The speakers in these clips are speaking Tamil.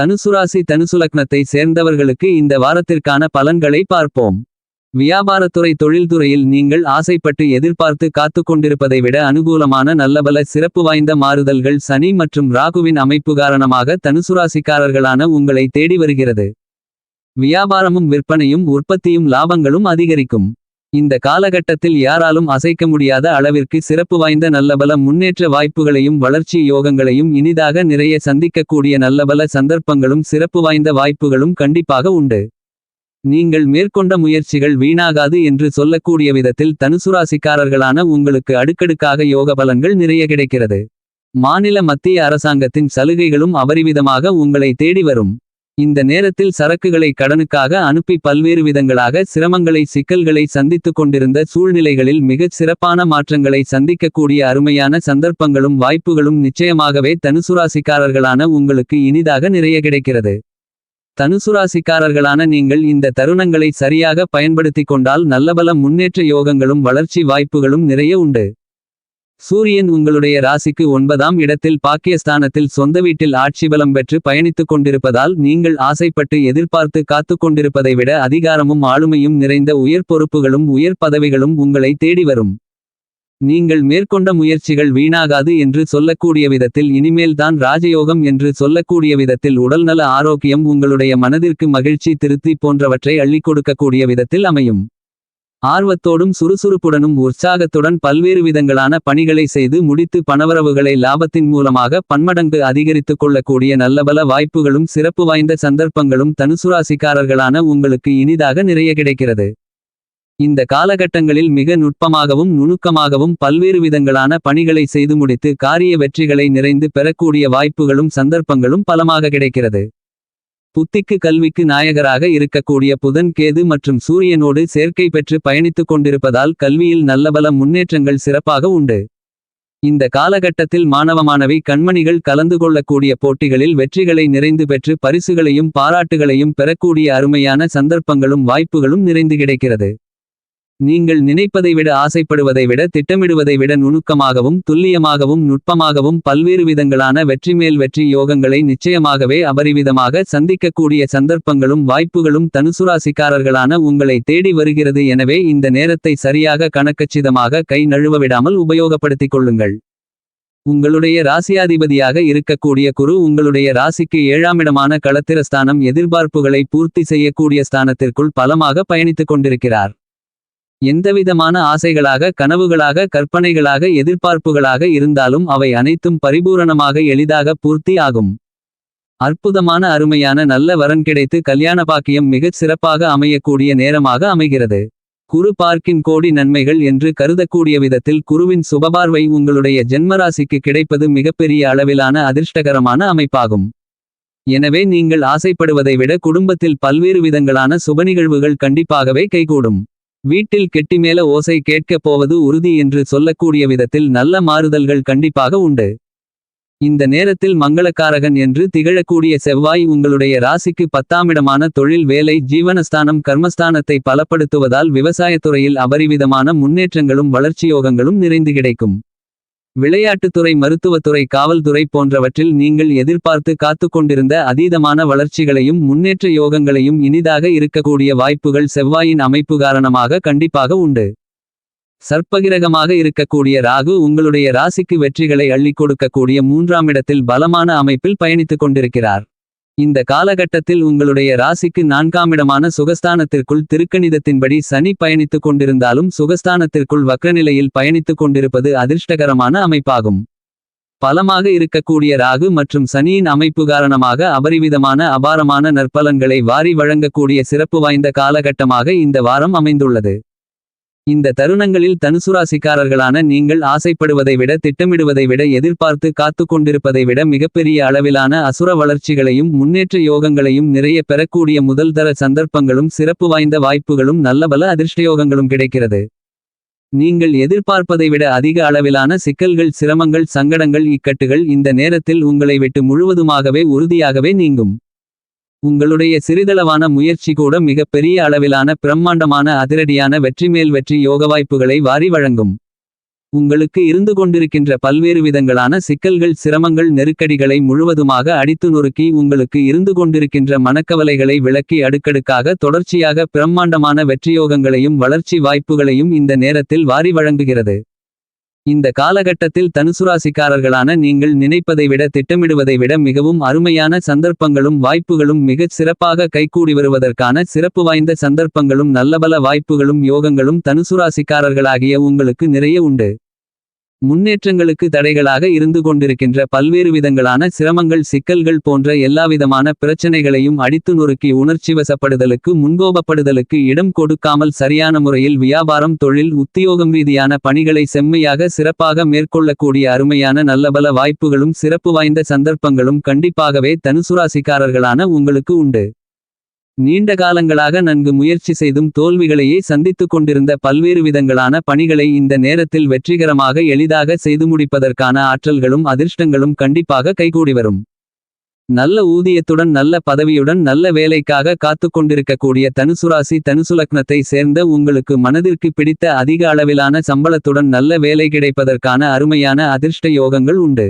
தனுசுராசி தனுசுலக்னத்தை சேர்ந்தவர்களுக்கு இந்த வாரத்திற்கான பலன்களை பார்ப்போம். வியாபாரத்துறை தொழில்துறையில் நீங்கள் ஆசைப்பட்டு எதிர்பார்த்து காத்துக் கொண்டிருப்பதை விட அனுகூலமான நல்லபல சிறப்பு வாய்ந்த மாறுதல்கள் சனி மற்றும் ராகுவின் அமைப்பு காரணமாக தனுசுராசிக்காரர்களான உங்களை தேடி வருகிறது. வியாபாரமும் விற்பனையும் உற்பத்தியும் லாபங்களும் அதிகரிக்கும். இந்த காலகட்டத்தில் யாராலும் அசைக்க முடியாத அளவிற்கு சிறப்பு வாய்ந்த நல்லபல முன்னேற்ற வாய்ப்புகளையும் வளர்ச்சி யோகங்களையும் இனிதாக நிறைய சந்திக்கக்கூடிய நல்லபல சந்தர்ப்பங்களும் சிறப்பு வாய்ந்த வாய்ப்புகளும் கண்டிப்பாக உண்டு. நீங்கள் மேற்கொண்ட முயற்சிகள் வீணாகாது என்று சொல்லக்கூடிய விதத்தில் தனுசுராசிக்காரர்களான உங்களுக்கு அடுக்கடுக்காக யோக பலன்கள் நிறைய கிடைக்கிறது. மாநில மத்திய அரசாங்கத்தின் சலுகைகளும் அபரிவிதமாக உங்களை தேடி வரும். இந்த நேரத்தில் சரக்குகளை கடனுக்காக அனுப்பி பல்வேறு விதங்களாக சிரமங்களை சிக்கல்களை சந்தித்துக் கொண்டிருந்த சூழ்நிலைகளில் மிகச் சிறப்பான மாற்றங்களை சந்திக்கக்கூடிய அருமையான சந்தர்ப்பங்களும் வாய்ப்புகளும் நிச்சயமாகவே தனுசுராசிக்காரர்களான உங்களுக்கு இனிதாக நிறைய கிடைக்கிறது. தனுசுராசிக்காரர்களான நீங்கள் இந்த தருணங்களை சரியாக பயன்படுத்திக் கொண்டால் நல்லபல முன்னேற்ற யோகங்களும் வளர்ச்சி வாய்ப்புகளும் நிறைய உண்டு. சூரியன் உங்களுடைய ராசிக்கு ஒன்பதாம் இடத்தில் பாக்கியஸ்தானத்தில் சொந்த வீட்டில் ஆட்சி பலம் பெற்று பயணித்துக் கொண்டிருப்பதால் நீங்கள் ஆசைப்பட்டு எதிர்பார்த்து காத்துக் கொண்டிருப்பதை விட அதிகாரமும் ஆளுமையும் நிறைந்த உயர் பொறுப்புகளும் உயர் பதவிகளும் உங்களை தேடி வரும். நீங்கள் மேற்கொண்ட முயற்சிகள் வீணாகாது என்று சொல்லக்கூடிய விதத்தில் இனிமேல்தான் ராஜயோகம் என்று சொல்லக்கூடிய விதத்தில் உடல்நல ஆரோக்கியம் உங்களுடைய மனதிற்கு மகிழ்ச்சி திருப்தி போன்றவற்றை அள்ளிக் கொடுக்கக்கூடிய விதத்தில் அமையும். ஆர்வத்தோடும் சுறுசுறுப்புடனும் உற்சாகத்துடன் பல்வேறு விதங்களான பணிகளை செய்து முடித்து பணவரவுகளை லாபத்தின் மூலமாக பன்மடங்கு அதிகரித்துக் கொள்ளக்கூடிய நல்லபல வாய்ப்புகளும் சிறப்பு வாய்ந்த சந்தர்ப்பங்களும் தனுசுராசிக்காரர்களான உங்களுக்கு இனிதாக நிறைய கிடைக்கிறது. இந்த காலகட்டங்களில் மிக நுட்பமாகவும் நுணுக்கமாகவும் பல்வேறு விதங்களான பணிகளை செய்து முடித்து காரிய வெற்றிகளை நிறைந்து பெறக்கூடிய வாய்ப்புகளும் சந்தர்ப்பங்களும் பலமாக கிடைக்கிறது. புத்திக்கு கல்விக்கு நாயகராக இருக்கக்கூடிய புதன் கேது மற்றும் சூரியனோடு சேர்க்கை பெற்று பயணித்துக் கொண்டிருப்பதால் கல்வியில் நல்லபல முன்னேற்றங்கள் சிறப்பாக உண்டு. இந்த காலகட்டத்தில் மாணவ மாணவி கண்மணிகள் கலந்து கொள்ளக்கூடிய போட்டிகளில் வெற்றிகளை நிறைந்து பெற்று பரிசுகளையும் பாராட்டுகளையும் பெறக்கூடிய அருமையான சந்தர்ப்பங்களும் வாய்ப்புகளும் நிறைந்து கிடைக்கிறது. நீங்கள் நினைப்பதை விட ஆசைப்படுவதை விட திட்டமிடுவதை விட நுணுக்கமாகவும் துல்லியமாகவும் நுட்பமாகவும் பல்வேறு விதங்களான வெற்றிமேல் வெற்றி யோகங்களை நிச்சயமாகவே அபரிவிதமாக சந்திக்கக்கூடிய சந்தர்ப்பங்களும் வாய்ப்புகளும் தனுசுராசிக்காரர்களான உங்களை தேடி வருகிறது எனவே இந்த நேரத்தை சரியாக கணக்கச்சிதமாக கை நழுவ விடாமல் உபயோகப்படுத்திக் கொள்ளுங்கள். உங்களுடைய ராசியாதிபதியாக இருக்கக்கூடிய குரு உங்களுடைய ராசிக்கு ஏழாமிடமான களத்திரஸ்தானம் எதிர்பார்ப்புகளை பூர்த்தி செய்யக்கூடிய ஸ்தானத்திற்குள் பலமாக பயணித்துக் கொண்டிருக்கிறார். எந்தவிதமான ஆசைகளாக கனவுகளாக கற்பனைகளாக எதிர்பார்ப்புகளாக இருந்தாலும் அவை அனைத்தும் பரிபூரணமாக எளிதாக பூர்த்தி ஆகும். அற்புதமான அருமையான நல்ல வரன் கிடைத்து கல்யாண பாக்கியம் மிகச் சிறப்பாக அமையக்கூடிய நேரமாக அமைகிறது. குரு பார்க்கின் கோடி நன்மைகள் என்று கருதக்கூடிய விதத்தில் குருவின் சுபபார்வை உங்களுடைய ஜென்மராசிக்கு கிடைப்பது மிகப்பெரிய அளவிலான அதிர்ஷ்டகரமான அமைப்பாகும். எனவே நீங்கள் ஆசைப்படுவதை விட குடும்பத்தில் பல்வேறு விதங்களான சுபநிகழ்வுகள் கண்டிப்பாகவே கைகூடும். வீட்டில் கெட்டிமேல ஓசை கேட்கப் போவது உறுதி என்று சொல்லக்கூடிய விதத்தில் நல்ல மாறுதல்கள் கண்டிப்பாக உண்டு. இந்த நேரத்தில் மங்களக்காரகன் என்று திகழக்கூடிய செவ்வாய் உங்களுடைய ராசிக்கு பத்தாமிடமான தொழில் வேலை ஜீவனஸ்தானம் கர்மஸ்தானத்தை பலப்படுத்துவதால் விவசாயத்துறையில் அபரிவிதமான முன்னேற்றங்களும் வளர்ச்சியோகங்களும் நிறைந்து கிடைக்கும். விளையாட்டுத்துறை மருத்துவத்துறை காவல்துறை போன்றவற்றில் நீங்கள் எதிர்பார்த்து காத்துக் கொண்டிருந்த அதீதமான வளர்ச்சிகளையும் முன்னேற்ற யோகங்களையும் இனிதாக இருக்கக்கூடிய வாய்ப்புகள் செவ்வாயின் அமைப்பு காரணமாக கண்டிப்பாக உண்டு. சர்ப்பகிரகமாக இருக்கக்கூடிய ராகு உங்களுடைய ராசிக்கு வெற்றிகளை அள்ளிக் கொடுக்கக்கூடிய மூன்றாம் இடத்தில் பலமான அமைப்பில் பயணித்துக் கொண்டிருக்கிறார். இந்த காலகட்டத்தில் உங்களுடைய ராசிக்கு நான்காமிடமான சுகஸ்தானத்திற்குள் திருக்கணிதத்தின்படி சனி பயணித்துக் கொண்டிருந்தாலும் சுகஸ்தானத்திற்குள் வக்ரநிலையில் பயணித்துக் கொண்டிருப்பது அதிர்ஷ்டகரமான அமைப்பாகும். பலமாக இருக்கக்கூடிய ராகு மற்றும் சனியின் அமைப்பு காரணமாக அபரிவிதமான அபாரமான நற்பலன்களை வாரி வழங்கக்கூடிய சிறப்பு வாய்ந்த காலகட்டமாக இந்த வாரம் அமைந்துள்ளது. இந்த தருணங்களில் தனுசுராசிக்காரர்களான நீங்கள் ஆசைப்படுவதை விட திட்டமிடுவதை விட எதிர்பார்த்து காத்து கொண்டிருப்பதை விட மிகப்பெரிய அளவிலான அசுர வளர்ச்சிகளையும் முன்னேற்ற யோகங்களையும் நிறைய பெறக்கூடிய முதல்தர சந்தர்ப்பங்களும் சிறப்பு வாய்ந்த வாய்ப்புகளும் நல்லபல அதிர்ஷ்டயோகங்களும் கிடைக்கிறது. நீங்கள் எதிர்பார்ப்பதை விட அதிக அளவிலான சிக்கல்கள் சிரமங்கள் சங்கடங்கள் இக்கட்டுகள் இந்த நேரத்தில் உங்களை விட்டு முழுவதுமாகவே உறுதியாகவே நீங்கும். உங்களுடைய சிறிதளவான முயற்சி கூட மிகப்பெரிய அளவிலான பிரம்மாண்டமான அதிரடியான வெற்றிமேல் வெற்றி யோகவாய்ப்புகளை வாரி வழங்கும். உங்களுக்கு இருந்து கொண்டிருக்கின்ற பல்வேறு விதங்களான சிக்கல்கள் சிரமங்கள் நெருக்கடிகளை முழுவதுமாக அடித்து நொறுக்கி உங்களுக்கு இருந்து கொண்டிருக்கின்ற மனக்கவலைகளை விளக்கி அடுக்கடுக்காக தொடர்ச்சியாக பிரம்மாண்டமான வெற்றியோகங்களையும் வளர்ச்சி வாய்ப்புகளையும் இந்த நேரத்தில் வாரி வழங்குகிறது. இந்த காலகட்டத்தில் தனுசுராசிக்காரர்களான நீங்கள் நினைப்பதை விட திட்டமிடுவதை விட மிகவும் அருமையான சந்தர்ப்பங்களும் வாய்ப்புகளும் மிகச் சிறப்பாக கைகூடி வருவதற்கான சிறப்பு வாய்ந்த சந்தர்ப்பங்களும் நல்லபல வாய்ப்புகளும் யோகங்களும் தனுசுராசிக்காரர்களாகிய உங்களுக்கு நிறைய உண்டு. முன்னேற்றங்களுக்கு தடைகளாக இருந்து கொண்டிருக்கின்ற பல்வேறு விதங்களான சிரமங்கள் சிக்கல்கள் போன்ற எல்லாவிதமான பிரச்சனைகளையும் அடித்து நொறுக்கி உணர்ச்சிவசப்படுதலுக்கு முன்கோபப்படுதலுக்கு இடம் கொடுக்காமல் சரியான முறையில் வியாபாரம் தொழில் உத்தியோகம் ரீதியான பணிகளை செம்மையாக சிறப்பாக மேற்கொள்ளக்கூடிய அருமையான நல்லபல வாய்ப்புகளும் சிறப்பு வாய்ந்த சந்தர்ப்பங்களும் கண்டிப்பாகவே தனுசுராசிக்காரர்களான உங்களுக்கு உண்டு. நீண்ட காலங்களாக நன்கு முயற்சி செய்தும் தோல்விகளையே சந்தித்துக் கொண்டிருந்த பல்வேறு விதங்களான பணிகளை இந்த நேரத்தில் வெற்றிகரமாக எளிதாக செய்து முடிப்பதற்கான ஆற்றல்களும் அதிர்ஷ்டங்களும் கண்டிப்பாக கைகூடி வரும். நல்ல ஊதியத்துடன் நல்ல பதவியுடன் நல்ல வேலைக்காக காத்து கொண்டிருக்கக்கூடிய தனுசுராசி தனுசுலக்னத்தை சேர்ந்த உங்களுக்கு மனதிற்கு பிடித்த அதிக அளவிலான சம்பளத்துடன் நல்ல வேலை கிடைப்பதற்கான அருமையான அதிர்ஷ்ட யோகங்கள் உண்டு.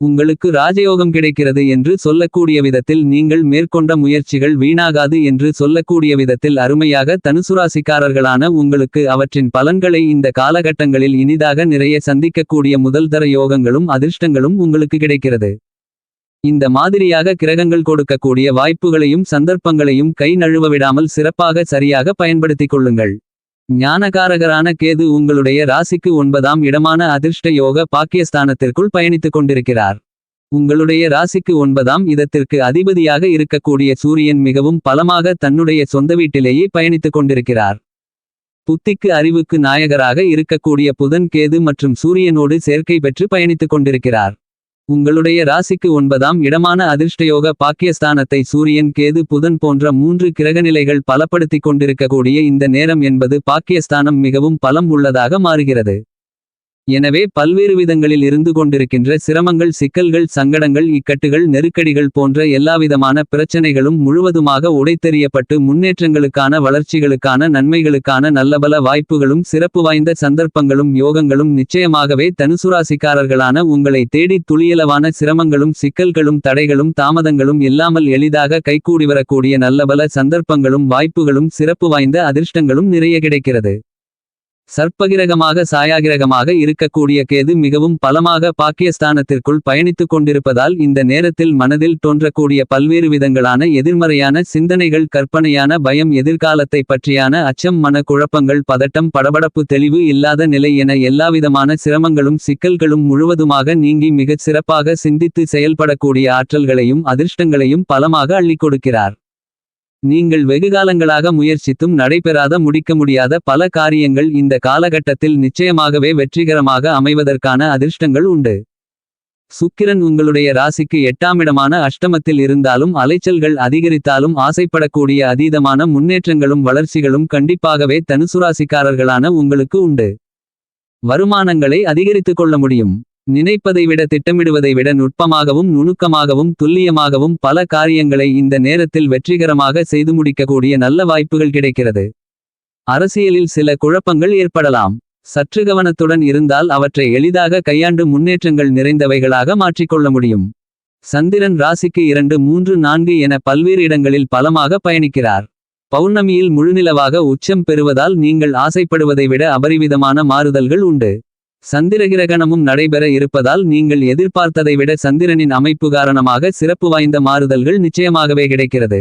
உங்களுக்கு ராஜயோகம் கிடைக்கிறது என்று சொல்லக்கூடிய விதத்தில் நீங்கள் மேற்கொண்ட முயற்சிகள் வீணாகாது என்று சொல்லக்கூடிய விதத்தில் அருமையாக தனுசுராசிக்காரர்களான உங்களுக்கு அவற்றின் பலன்களை இந்த காலகட்டங்களில் இனிதாக நிறைய சந்திக்கக்கூடிய முதல்தர யோகங்களும் அதிர்ஷ்டங்களும் உங்களுக்கு கிடைக்கிறது. இந்த மாதிரியாக கிரகங்கள் கொடுக்கக்கூடிய வாய்ப்புகளையும் சந்தர்ப்பங்களையும் கை நழுவ விடாமல் சிறப்பாக சரியாக பயன்படுத்திக் கொள்ளுங்கள். ஞானகாரகரான கேது உங்களுடைய ராசிக்கு ஒன்பதாம் இடமான அதிர்ஷ்ட யோக பாக்கியஸ்தானத்திற்குள் பயணித்துக் கொண்டிருக்கிறார். உங்களுடைய ராசிக்கு ஒன்பதாம் இதத்திற்கு அதிபதியாக இருக்கக்கூடிய சூரியன் மிகவும் பலமாக தன்னுடைய சொந்த வீட்டிலேயே பயணித்துக் கொண்டிருக்கிறார். புத்திக்கு அறிவுக்கு நாயகராக இருக்கக்கூடிய புதன் கேது மற்றும் சூரியனோடு சேர்க்கை பெற்று பயணித்துக் கொண்டிருக்கிறார். உங்களுடைய ராசிக்கு ஒன்பதாம் இடமான அதிர்ஷ்டயோக பாக்கியஸ்தானத்தை சூரியன் கேது புதன் போன்ற மூன்று கிரகநிலைகள் பலப்படுத்திக் கொண்டிருக்கக்கூடிய இந்த நேரம் என்பது பாக்கியஸ்தானம் மிகவும் பலம் உள்ளதாக மாறுகிறது. எனவே பல்வேறு விதங்களில் இருந்து கொண்டிருக்கின்ற சிரமங்கள் சிக்கல்கள் சங்கடங்கள் இக்கட்டுகள் நெருக்கடிகள் போன்ற எல்லாவிதமான பிரச்சனைகளும் முழுவதுமாக உடைத்தெறியப்பட்டு முன்னேற்றங்களுக்கான வளர்ச்சிகளுக்கான நன்மைகளுக்கான நல்லபல வாய்ப்புகளும் சிறப்பு வாய்ந்த சந்தர்ப்பங்களும் யோகங்களும் நிச்சயமாகவே தனுசுராசிக்காரர்களான உங்களை தேடி துளியளவான சிரமங்களும் சிக்கல்களும் தடைகளும் தாமதங்களும் இல்லாமல் எளிதாக கைகூடி வரக்கூடிய நல்லபல சந்தர்ப்பங்களும் வாய்ப்புகளும் சிறப்பு வாய்ந்த அதிர்ஷ்டங்களும் நிறைய கிடைக்கிறது. சர்ப்பகிரகமாக சாயாகிரகமாக இருக்கக்கூடிய கேது மிகவும் பலமாக பாக்கியஸ்தானத்திற்குள் பயணித்துக் கொண்டிருப்பதால் இந்த நேரத்தில் மனதில் தோன்றக்கூடிய பல்வேறு விதங்களான எதிர்மறையான சிந்தனைகள் கற்பனையான பயம் எதிர்காலத்தை பற்றியான அச்சம் மன குழப்பங்கள் பதட்டம் படபடப்பு தெளிவு இல்லாத நிலை என எல்லாவிதமான சிரமங்களும் சிக்கல்களும் முழுவதுமாக நீங்கி மிகச் சிறப்பாக சிந்தித்து செயல்படக்கூடிய ஆற்றல்களையும் அதிர்ஷ்டங்களையும் பலமாக அள்ளிக் கொடுக்கிறார். நீங்கள் வெகுகாலங்களாக முயற்சித்தும் நடைபெறாத முடிக்க முடியாத பல காரியங்கள் இந்த காலகட்டத்தில் நிச்சயமாகவே வெற்றிகரமாக அமைவதற்கான அதிர்ஷ்டங்கள் உண்டு. சுக்கிரன் உங்களுடைய ராசிக்கு எட்டாமிடமான அஷ்டமத்தில் இருந்தாலும் அலைச்சல்கள் அதிகரித்தாலும் ஆசைப்படக்கூடிய அதீதமான முன்னேற்றங்களும் வளர்ச்சிகளும் கண்டிப்பாகவே தனுசுராசிக்காரர்களான உங்களுக்கு உண்டு. வருமானங்களை அதிகரித்துக் கொள்ள முடியும். நினைப்பதை விட திட்டமிடுவதை விட நுட்பமாகவும் நுணுக்கமாகவும் துல்லியமாகவும் பல காரியங்களை இந்த நேரத்தில் வெற்றிகரமாக செய்து முடிக்கக்கூடிய நல்ல வாய்ப்புகள் கிடைக்கிறது. அரசியலில் சில குழப்பங்கள் ஏற்படலாம். சற்று கவனத்துடன் இருந்தால் அவற்றை எளிதாக கையாண்டு முன்னேற்றங்கள் நிறைந்தவைகளாக மாற்றிக்கொள்ள முடியும். சந்திரன் ராசிக்கு இரண்டு மூன்று நான்கு என பல்வேறு இடங்களில் பலமாக பயணிக்கிறார். பௌர்ணமியில் முழுநிலவாக உச்சம் பெறுவதால் நீங்கள் ஆசைப்படுவதை விட அபரிவிதமான மாறுதல்கள் உண்டு. சந்திரகிரகணமும் நடைபெற இருப்பதால் நீங்கள் எதிர்பார்த்ததை விட சந்திரனின் அமைப்பு காரணமாக சிறப்பு வாய்ந்த மாறுதல்கள் நிச்சயமாகவே கிடைக்கிறது.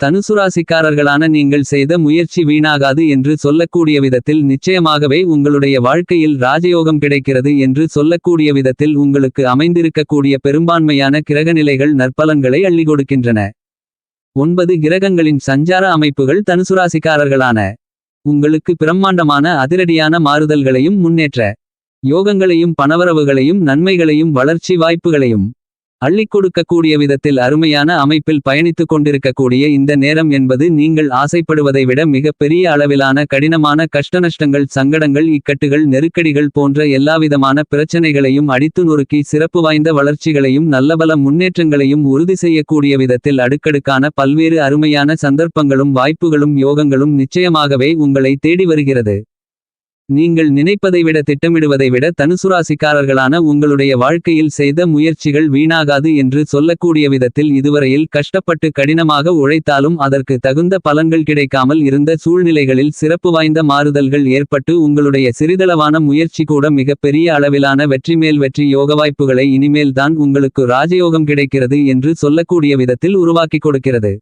தனுசுராசிக்காரர்களான நீங்கள் செய்த முயற்சி வீணாகாது என்று சொல்லக்கூடிய விதத்தில் நிச்சயமாகவே உங்களுடைய வாழ்க்கையில் ராஜயோகம் கிடைக்கிறது என்று சொல்லக்கூடிய விதத்தில் உங்களுக்கு அமைந்திருக்கக்கூடிய பெரும்பான்மையான கிரகநிலைகள் நற்பலன்களை அள்ளி கொடுக்கின்றன ஒன்பது கிரகங்களின் சஞ்சார அமைப்புகள் தனுசுராசிக்காரர்களான உங்களுக்கு பிரம்மாண்டமான அதிரடியான மாறுதல்களையும் முன்னேற்ற. யோகங்களையும் பணவரவுகளையும் நன்மைகளையும் வளர்ச்சி வாய்ப்புகளையும் அள்ளிக் கொடுக்கக்கூடிய விதத்தில் அருமையான அமைப்பில் பயணித்துக் கொண்டிருக்கக்கூடிய இந்த நேரம் என்பது நீங்கள் ஆசைப்படுவதை விட மிக பெரிய அளவிலான கடினமான கஷ்டநஷ்டங்கள் சங்கடங்கள் இக்கட்டுகள் நெருக்கடிகள் போன்ற எல்லாவிதமான பிரச்சனைகளையும் அடித்து நொறுக்கி சிறப்பு வாய்ந்த வளர்ச்சிகளையும் நல்லபல முன்னேற்றங்களையும் உறுதி செய்யக்கூடிய விதத்தில் அடுக்கடுக்கான பல்வேறு அருமையான சந்தர்ப்பங்களும் வாய்ப்புகளும் யோகங்களும் நிச்சயமாகவே உங்களை தேடி வருகிறது. நீங்கள் நினைப்பதை விட திட்டமிடுவதை விட தனுசுராசிக்காரர்களான உங்களுடைய வாழ்க்கையில் செய்த முயற்சிகள் வீணாகாது என்று சொல்லக்கூடிய விதத்தில் இதுவரையில் கஷ்டப்பட்டு கடினமாக உழைத்தாலும் அதற்கு தகுந்த பலன்கள் கிடைக்காமல் இருந்த சூழ்நிலைகளில் சிறப்பு வாய்ந்த மாறுதல்கள் ஏற்பட்டு உங்களுடைய சிறிதளவான முயற்சி கூட மிகப்பெரிய அளவிலான வெற்றி மேல் வெற்றி யோக வாய்ப்புகளை இனிமேல் தான் உங்களுக்கு ராஜயோகம் கிடைக்கிறது என்று சொல்லக்கூடிய விதத்தில் உருவாக்கிக் கொடுக்கிறது.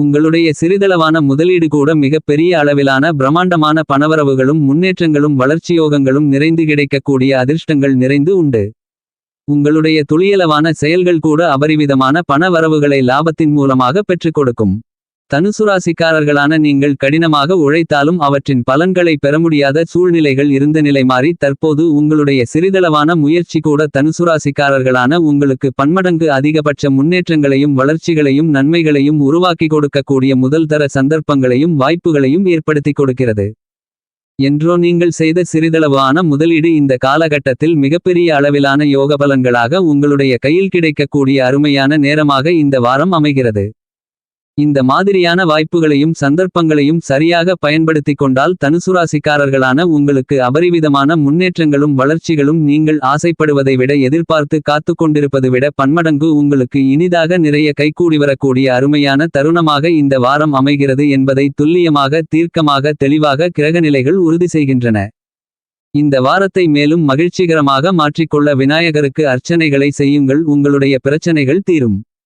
உங்களுடைய சிறிதளவான முதலீடு கூட மிகப்பெரிய அளவிலான பிரம்மாண்டமான பணவரவுகளும் முன்னேற்றங்களும் வளர்ச்சியோகங்களும் நிறைந்து கிடைக்கக்கூடிய அதிர்ஷ்டங்கள் நிறைந்து உண்டு. உங்களுடைய துளியளவான செயல்கள் கூட அபரிவிதமான பண வரவுகளை லாபத்தின் மூலமாக பெற்றுக் கொடுக்கும். தனுசுராசிக்காரர்களான நீங்கள் கடினமாக உழைத்தாலும் அவற்றின் பலன்களை பெற முடியாத சூழ்நிலைகள் இருந்த நிலை மாறி தற்போது உங்களுடைய சிறிதளவான முயற்சி கூட தனுசுராசிக்காரர்களான உங்களுக்கு பன்மடங்கு அதிகபட்ச முன்னேற்றங்களையும் வளர்ச்சிகளையும் நன்மைகளையும் உருவாக்கி கொடுக்கக்கூடிய முதல் தர சந்தர்ப்பங்களையும் வாய்ப்புகளையும் ஏற்படுத்திக் கொடுக்கிறது. என்றோ நீங்கள் செய்த சிறிதளவான முதலீடு இந்த காலகட்டத்தில் மிகப்பெரிய அளவிலான யோக பலன்களாக உங்களுடைய கையில் கிடைக்கக்கூடிய அருமையான நேரமாக இந்த வாரம் அமைகிறது. இந்த மாதிரியான வாய்ப்புகளையும் சந்தர்ப்பங்களையும் சரியாக பயன்படுத்திக் கொண்டால் தனுசுராசிக்காரர்களான உங்களுக்கு அபரிவிதமான முன்னேற்றங்களும் வளர்ச்சிகளும் நீங்கள் ஆசைப்படுவதை விட எதிர்பார்த்து காத்து கொண்டிருப்பது விட பன்மடங்கு உங்களுக்கு இனிதாக நிறைய கைகூடி வரக்கூடிய அருமையான தருணமாக இந்த வாரம் அமைகிறது என்பதை துல்லியமாக தீர்க்கமாக தெளிவாக கிரகநிலைகள் உறுதி செய்கின்றன. இந்த வாரத்தை மேலும் மகிழ்ச்சிகரமாக மாற்றிக்கொள்ள விநாயகருக்கு அர்ச்சனைகளை செய்யுங்கள் உங்களுடைய பிரச்சனைகள் தீரும்.